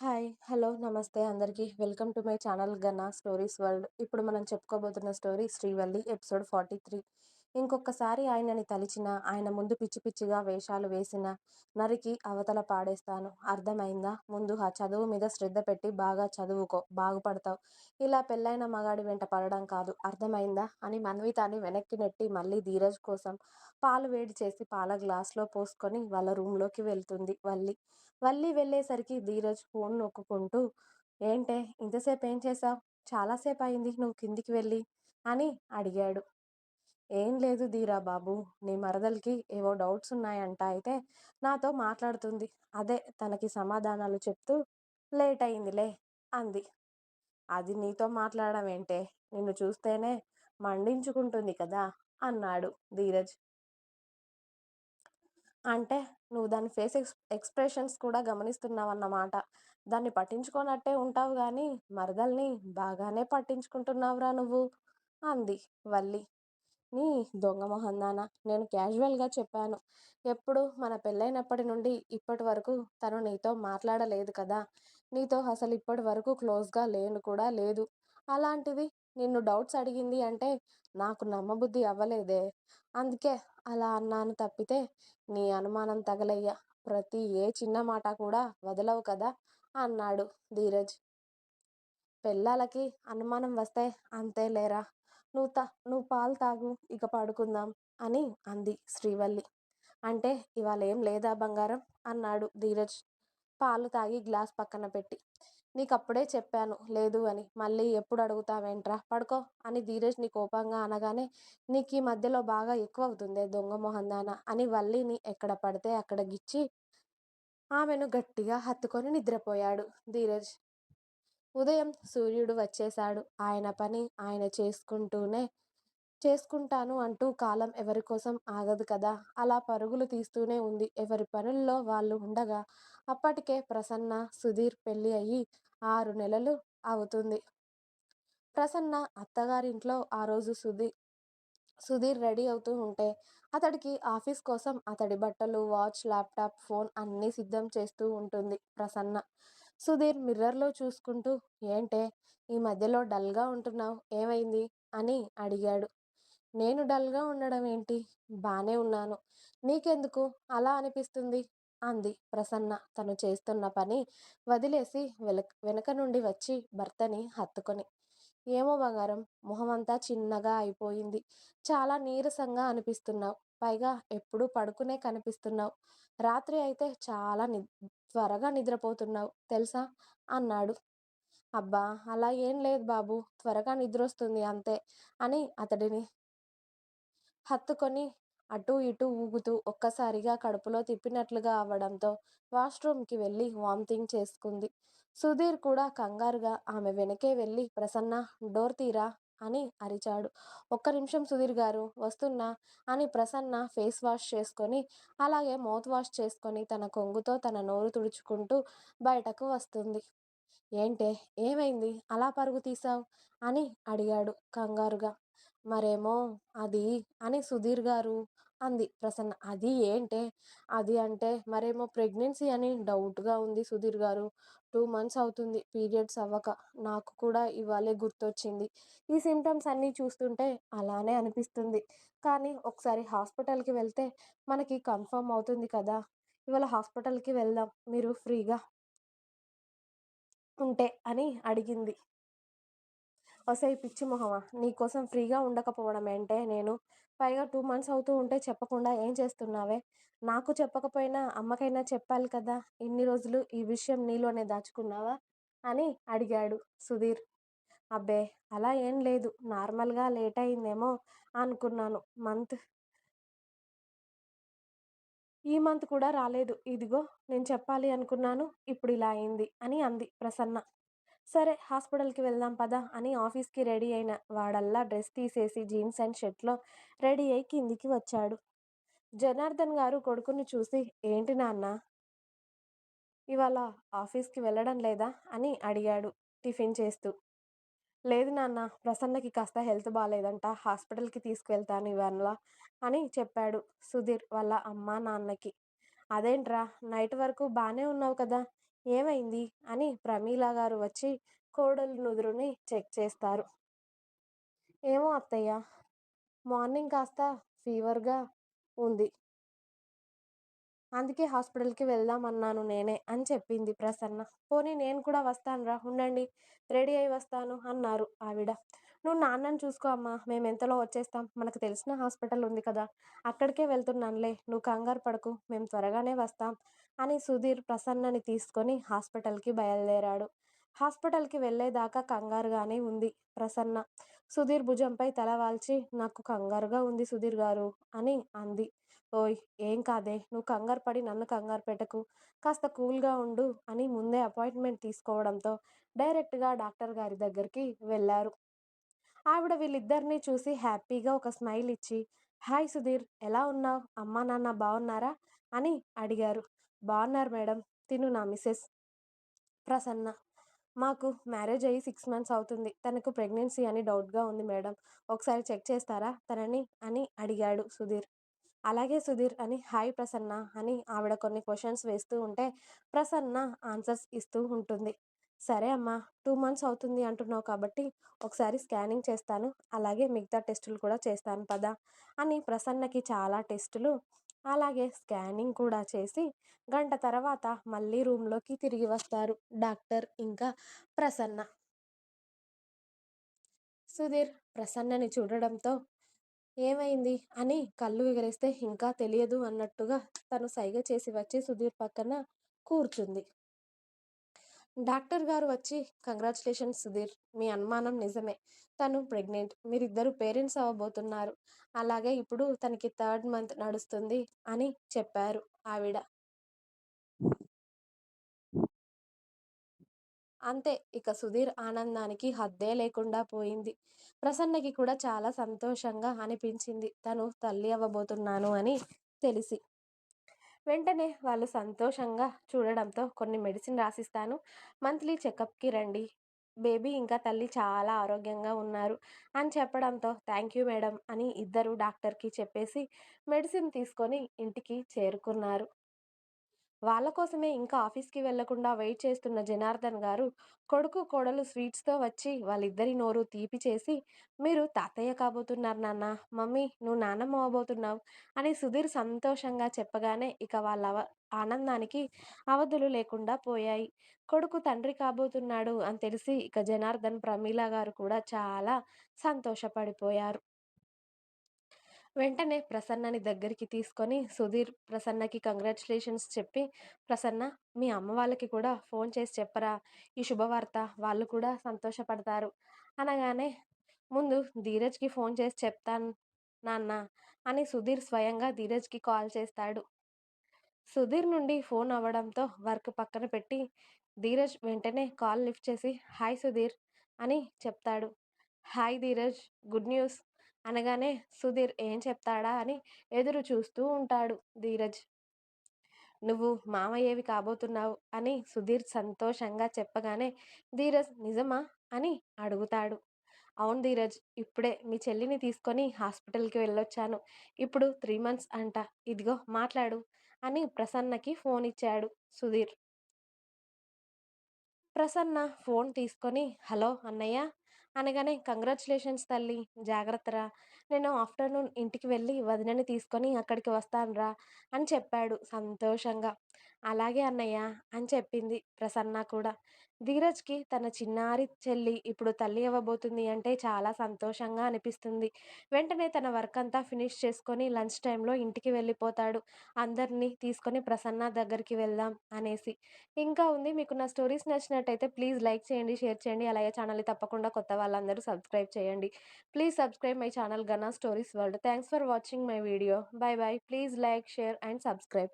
Hi hello నమస్తే అందరికీ. Welcome to my channel Ganna stories world. ఇప్పుడు మనం చెప్పుకోబోతున్న story Srivalli episode forty three. ఇంకొకసారి ఆయనని తలిచిన ఆయన ముందు పిచ్చి పిచ్చిగా వేషాలు వేసిన నరికి అవతల పాడేస్తాను. అర్థమైందా? ముందు ఆ చదువు మీద శ్రద్ధ పెట్టి బాగా చదువుకో బాగుపడతావు. ఇలా పెళ్ళైన మగాడి వెంట పడడం కాదు. అర్థమైందా? అని మన్వితాని వెనక్కి నెట్టి మళ్ళీ ధీరజ్ కోసం పాలు వేడి చేసి పాల గ్లాస్లో పోసుకొని వాళ్ళ రూమ్లోకి వెళ్తుంది వల్లి. వల్లి వెళ్ళేసరికి ధీరజ్ ఫోన్ నొక్కుంటూ ఏంటే ఇంతసేపు ఏం చేసావు చాలాసేపు అయింది నువ్వు కిందికి వెళ్ళి అని అడిగాడు. ఏం లేదు ధీరా బాబు నీ మరదలకి ఏవో డౌట్స్ ఉన్నాయంట అయితే నాతో మాట్లాడుతుంది. అదే తనకి సమాధానాలు చెప్తూ లేట్ అయిందిలే అంది. అది నీతో మాట్లాడడం ఏంటే నిన్ను చూస్తేనే మండించుకుంటుంది కదా అన్నాడు ధీరజ్. అంటే నువ్వు దాని ఫేస్ ఎక్స్ ఎక్స్ప్రెషన్స్ కూడా గమనిస్తున్నావన్నమాట. దాన్ని పట్టించుకోనట్టే ఉంటావు కానీ మరదల్ని బాగానే పట్టించుకుంటున్నావురా నువ్వు అంది వల్లి. నీ దొంగ మొహందానా నేను. క్యాజువల్గా చెప్పాను. ఎప్పుడు మన పెళ్ళైనప్పటి నుండి ఇప్పటి వరకు తను నీతో మాట్లాడలేదు కదా! నీతో అసలు ఇప్పటి వరకు క్లోజ్గా లేను కూడా లేదు. అలాంటిది నిన్ను డౌట్స్ అడిగింది అంటే నాకు నమ్మబుద్ధి అవ్వలేదే. అందుకే అలా అన్నాను తప్పితే నీ అనుమానం తగలయ్యా. ప్రతి ఏ చిన్న మాట కూడా వదలవు కదా! అన్నాడు ధీరజ్. పెళ్ళాలకి అనుమానం వస్తే అంతే లేరా నువ్వు తా నువ్వు పాలు తాగు ఇక పడుకుందాం అని అంది శ్రీవల్లి. అంటే ఇవాళ ఏం లేదా బంగారం? అన్నాడు ధీరజ్. పాలు తాగి గ్లాస్ పక్కన పెట్టి. నీకు అప్పుడే చెప్పాను లేదు అని. మళ్ళీ ఎప్పుడు అడుగుతావేంట్రా? పడుకో అని ధీరజ్ నీ కోపంగా అనగానే నీకు ఈ మధ్యలో బాగా ఎక్కువ అవుతుంది దొంగ మొహందాన? అని వల్లిని ఎక్కడ పడితే అక్కడ గిచ్చి ఆమెను గట్టిగా హత్తుకొని నిద్రపోయాడు ధీరజ్. ఉదయం సూర్యుడు వచ్చేశాడు. ఆయన పని ఆయన చేసుకుంటూనే చేసుకుంటాను అంటూ కాలం ఎవరి కోసం ఆగదు కదా? అలా పరుగులు తీస్తూనే ఉంది. ఎవరి పనుల్లో వాళ్ళు ఉండగా అప్పటికే ప్రసన్న సుధీర్ పెళ్ళి అయ్యి ఆరు నెలలు అవుతుంది. ప్రసన్న అత్తగారింట్లో ఆ రోజు సుధీర్ సుధీర్ రెడీ అవుతూ ఉంటే అతడికి ఆఫీస్ కోసం అతడి బట్టలు వాచ్ ల్యాప్టాప్ ఫోన్ అన్నీ సిద్ధం చేస్తూ ఉంటుంది ప్రసన్న. సుధీర్ మిర్రర్లో చూసుకుంటూ ఏంటే ఈ మధ్యలో డల్గా ఉంటున్నావు ఏమైంది? అని అడిగాడు. నేను డల్గా ఉండడం ఏంటి? బానే ఉన్నాను. నీకెందుకు? అలా అనిపిస్తుంది? అంది ప్రసన్న. తను చేస్తున్న పని వదిలేసి వెల వెనక నుండి వచ్చి భర్తని హత్తుకొని. ఏమో బంగారం మొహమంతా చిన్నగా అయిపోయింది. చాలా నీరసంగా అనిపిస్తున్నావు. పైగా ఎప్పుడు పడుకునే కనిపిస్తున్నావు. రాత్రి అయితే చాలా ని త్వరగా నిద్రపోతున్నావు తెలుసా? అన్నాడు. అబ్బా అలా ఏం లేదు బాబు త్వరగా నిద్రొస్తుంది అంతే అని అతడిని హత్తుకొని అటూ ఇటూ ఊగుతూ ఒక్కసారిగా కడుపులో తిప్పినట్లుగా అవ్వడంతో వాష్రూమ్కి వెళ్ళి వామిటింగ్ చేసుకుంది. సుధీర్ కూడా కంగారుగా ఆమె వెనకే వెళ్ళి ప్రసన్న డోర్ తీరా? అని అరిచాడు. ఒక్క నిమిషం సుధీర్ గారు వస్తున్నా అని ప్రసన్న ఫేస్ వాష్ చేసుకొని అలాగే మౌత్ వాష్ చేసుకొని తన కొంగుతో తన నోరు తుడుచుకుంటూ బయటకు వస్తుంది. ఏంటే ఏమైంది? అలా పరుగు తీసావు అని అడిగాడు కంగారుగా. మరేమో అది అని సుధీర్ గారు అంది. ప్రసన్న అది ఏంటే? అది అంటే మరేమో ప్రెగ్నెన్సీ అని డౌట్గా ఉంది సుధీర్ గారు. టూ మంత్స్ అవుతుంది పీరియడ్స్ అవ్వక. నాకు కూడా ఇవాళే గుర్తొచ్చింది. ఈ సిమ్టమ్స్ అన్నీ చూస్తుంటే అలానే అనిపిస్తుంది. కానీ ఒకసారి హాస్పిటల్కి వెళ్తే మనకి కన్ఫర్మ్ అవుతుంది కదా! ఇవాళ హాస్పిటల్కి వెళ్దాం. మీరు ఫ్రీగా ఉంటే అని అడిగింది. ఒసే పిచ్చి మొహమా నీకోసం ఫ్రీగా ఉండకపోవడం ఏంటే నేను పైగా టూ మంత్స్ అవుతూ ఉంటే చెప్పకుండా ఏం చేస్తున్నావే? నాకు చెప్పకపోయినా అమ్మకైనా చెప్పాలి కదా? ఇన్ని రోజులు ఈ విషయం నీలోనే దాచుకున్నావా? అని అడిగాడు సుధీర్. అబ్బే అలా ఏం లేదు. నార్మల్గా లేట్ అయిందేమో అనుకున్నాను. మంత్ ఈ మంత్ కూడా రాలేదు. ఇదిగో నేను చెప్పాలి అనుకున్నాను ఇప్పుడు ఇలా అయింది అని అంది ప్రసన్న. సరే హాస్పిటల్కి వెళ్దాం పదా అని ఆఫీస్కి రెడీ అయిన వాడల్లా డ్రెస్ తీసేసి జీన్స్ అండ్ షర్ట్లో రెడీ అయి కిందికి వచ్చాడు. జనార్దన్ గారు కొడుకుని చూసి ఏంటి నాన్న? ఇవాళ ఆఫీస్కి వెళ్ళడం లేదా? అని అడిగాడు టిఫిన్ చేస్తూ. లేదు నాన్న ప్రసన్నకి కాస్త హెల్త్ బాగాలేదంట హాస్పిటల్కి తీసుకువెళ్తాను ఇవాళ అని చెప్పాడు సుధీర్ వాళ్ళ అమ్మ నాన్నకి. అదేంట్రా నైట్ వరకు బాగానే ఉన్నావు కదా ఏమైంది? అని ప్రమీల గారు వచ్చి కోడలు నుదురుని చెక్ చేస్తారు. ఏమో అత్తయ్య మార్నింగ్ కాస్త ఫీవర్గా ఉంది. అందుకే హాస్పిటల్కి వెళ్దాం అన్నాను నేనే అని చెప్పింది ప్రసన్న. పోనీ నేను కూడా వస్తానురా ఉండండి. రెడీ అయి వస్తాను అన్నారు ఆవిడ. నువ్వు నాన్నని చూసుకో అమ్మా మేము ఎంతలో వచ్చేస్తాం? మనకు తెలిసిన హాస్పిటల్ ఉంది కదా అక్కడికే వెళ్తున్నానులే నువ్వు కంగారు పడకు మేము త్వరగానే వస్తాం అని సుధీర్ ప్రసన్నని తీసుకొని హాస్పిటల్కి బయలుదేరాడు. హాస్పిటల్కి వెళ్ళేదాకా కంగారుగానే ఉంది ప్రసన్న. సుధీర్ భుజంపై తల వాల్చి నాకు కంగారుగా ఉంది సుధీర్ గారు అని అంది. ఓయ్! ఏం కాదే నువ్వు కంగారు పడి నన్ను కంగారు పెట్టకు కాస్త కూల్గా ఉండు అని ముందే అపాయింట్మెంట్ తీసుకోవడంతో డైరెక్ట్గా డాక్టర్ గారి దగ్గరికి వెళ్ళారు. ఆవిడ వీళ్ళిద్దరినీ చూసి హ్యాపీగా ఒక స్మైల్ ఇచ్చి హాయ్ సుధీర్ ఎలా ఉన్నావు? అమ్మా నాన్న బాగున్నారా అని అడిగారు. బాగున్నారు మేడం తిను నా మిస్సెస్. ప్రసన్న మాకు మ్యారేజ్ అయ్యి సిక్స్ మంత్స్ అవుతుంది తనకు ప్రెగ్నెన్సీ అని డౌట్గా ఉంది మేడం ఒకసారి చెక్ చేస్తారా తనని? అని అడిగాడు సుధీర్. అలాగే సుధీర్ అని హాయ్ ప్రసన్న అని ఆవిడ కొన్ని క్వశ్చన్స్ వేస్తూ ఉంటే ప్రసన్న ఆన్సర్స్ ఇస్తూ ఉంటుంది. సరే అమ్మా టూ మంత్స్ అవుతుంది అంటున్నావు కాబట్టి ఒకసారి స్కానింగ్ చేస్తాను. అలాగే మిగతా టెస్టులు కూడా చేస్తాను పదా అని ప్రసన్నకి చాలా టెస్టులు అలాగే స్కానింగ్ కూడా చేసి గంట తర్వాత మళ్ళీ రూమ్లోకి తిరిగి వస్తారు డాక్టర్ ఇంకా ప్రసన్న. సుధీర్ ప్రసన్నని చూడడంతో ఏమైంది? అని కళ్ళు ఎగరేస్తే ఇంకా తెలియదు అన్నట్టుగా తను సైగ చేసి వచ్చి సుధీర్ పక్కన కూర్చుంది. డాక్టర్ గారు వచ్చి కంగ్రాచులేషన్స్ సుధీర్ మీ అనుమానం నిజమే. తను ప్రెగ్నెంట్. మీరిద్దరు పేరెంట్స్ అవ్వబోతున్నారు. అలాగే ఇప్పుడు తనకి థర్డ్ మంత్ నడుస్తుంది అని చెప్పారు ఆవిడ. అంతే. ఇక సుధీర్ ఆనందానికి హద్దే లేకుండా పోయింది. ప్రసన్నకి కూడా చాలా సంతోషంగా అనిపించింది. తను తల్లి అవ్వబోతున్నాను అని తెలిసి. వెంటనే వాళ్ళు సంతోషంగా చూడడంతో కొన్ని మెడిసిన్ రాసిస్తాను. మంత్లీ చెకప్కి రండి. బేబీ ఇంకా తల్లి చాలా ఆరోగ్యంగా ఉన్నారు అని చెప్పడంతో థ్యాంక్ యూ మేడం అని ఇద్దరు డాక్టర్కి చెప్పేసి మెడిసిన్ తీసుకొని ఇంటికి చేరుకున్నారు. వాళ్ళ కోసమే ఇంకా ఆఫీస్కి వెళ్ళకుండా వెయిట్ చేస్తున్న జనార్దన్ గారు కొడుకు కోడలు స్వీట్స్తో వచ్చి వాళ్ళిద్దరి నోరు తీపి చేసి మీరు తాతయ్య కాబోతున్నారు నాన్న మమ్మీ నువ్వు నాన్నమ్మ అవ్వబోతున్నావు అని సుధీర్ సంతోషంగా చెప్పగానే ఇక వాళ్ళ ఆనందానికి అవధులు లేకుండా పోయాయి. కొడుకు తండ్రి కాబోతున్నాడు అని తెలిసి ఇక జనార్దన్ ప్రమీల గారు కూడా చాలా సంతోషపడిపోయారు. వెంటనే ప్రసన్నని దగ్గరికి తీసుకొని సుధీర్ ప్రసన్నకి కంగ్రాచులేషన్స్ చెప్పి ప్రసన్న మీ అమ్మ వాళ్ళకి కూడా ఫోన్ చేసి చెప్పరా ఈ శుభవార్త వాళ్ళు కూడా సంతోషపడతారు. అనగానే ముందు ధీరజ్కి ఫోన్ చేసి చెప్తాను నాన్న అని సుధీర్ స్వయంగా ధీరజ్కి కాల్ చేస్తాడు. సుధీర్ నుండి ఫోన్ అవ్వడంతో వర్క్ పక్కన పెట్టి ధీరజ్ వెంటనే కాల్ లిఫ్ట్ చేసి హాయ్ సుధీర్ అని చెప్తాడు. Hi Dheeraj good news. అనగానే సుధీర్ ఏం చెప్తాడా? అని ఎదురు చూస్తూ ఉంటాడు ధీరజ్. నువ్వు మామయ్యేవి కాబోతున్నావు? అని సుధీర్ సంతోషంగా చెప్పగానే ధీరజ్ నిజమా? అని అడుగుతాడు. అవును ధీరజ్ ఇప్పుడే మీ చెల్లిని తీసుకొని హాస్పిటల్కి వెళ్ళొచ్చాను. ఇప్పుడు త్రీ మంత్స్ అంట. ఇదిగో మాట్లాడు అని ప్రసన్నకి ఫోన్ ఇచ్చాడు సుధీర్. ప్రసన్న ఫోన్ తీసుకొని హలో అన్నయ్య అనగానే కంగ్రాచులేషన్స్ తల్లి జాగ్రత్తరా? నేను ఆఫ్టర్నూన్ ఇంటికి వెళ్ళి వదినని తీసుకొని అక్కడికి వస్తానురా అని చెప్పాడు సంతోషంగా. అలాగే అన్నయ్య అని చెప్పింది ప్రసన్న కూడా. ధీరజ్కి తన చిన్నారి చెల్లి ఇప్పుడు తల్లి అవ్వబోతుంది అంటే చాలా సంతోషంగా అనిపిస్తుంది. వెంటనే తన వర్క్ అంతా ఫినిష్ చేసుకొని లంచ్ టైంలో ఇంటికి వెళ్ళిపోతాడు. అందరినీ తీసుకొని ప్రసన్న దగ్గరికి వెళ్దాం అనేసి. ఇంకా ఉంది మీకు నా స్టోరీస్ నచ్చినట్టయితే ప్లీజ్ లైక్ చేయండి షేర్ చేయండి. అలాగే ఛానల్ని తప్పకుండా కొత్త వాళ్ళందరూ సబ్స్క్రైబ్ చేయండి. Please subscribe my channel Gana Varna Stories World. Thanks for watching my video. Bye bye. Please like, share and subscribe.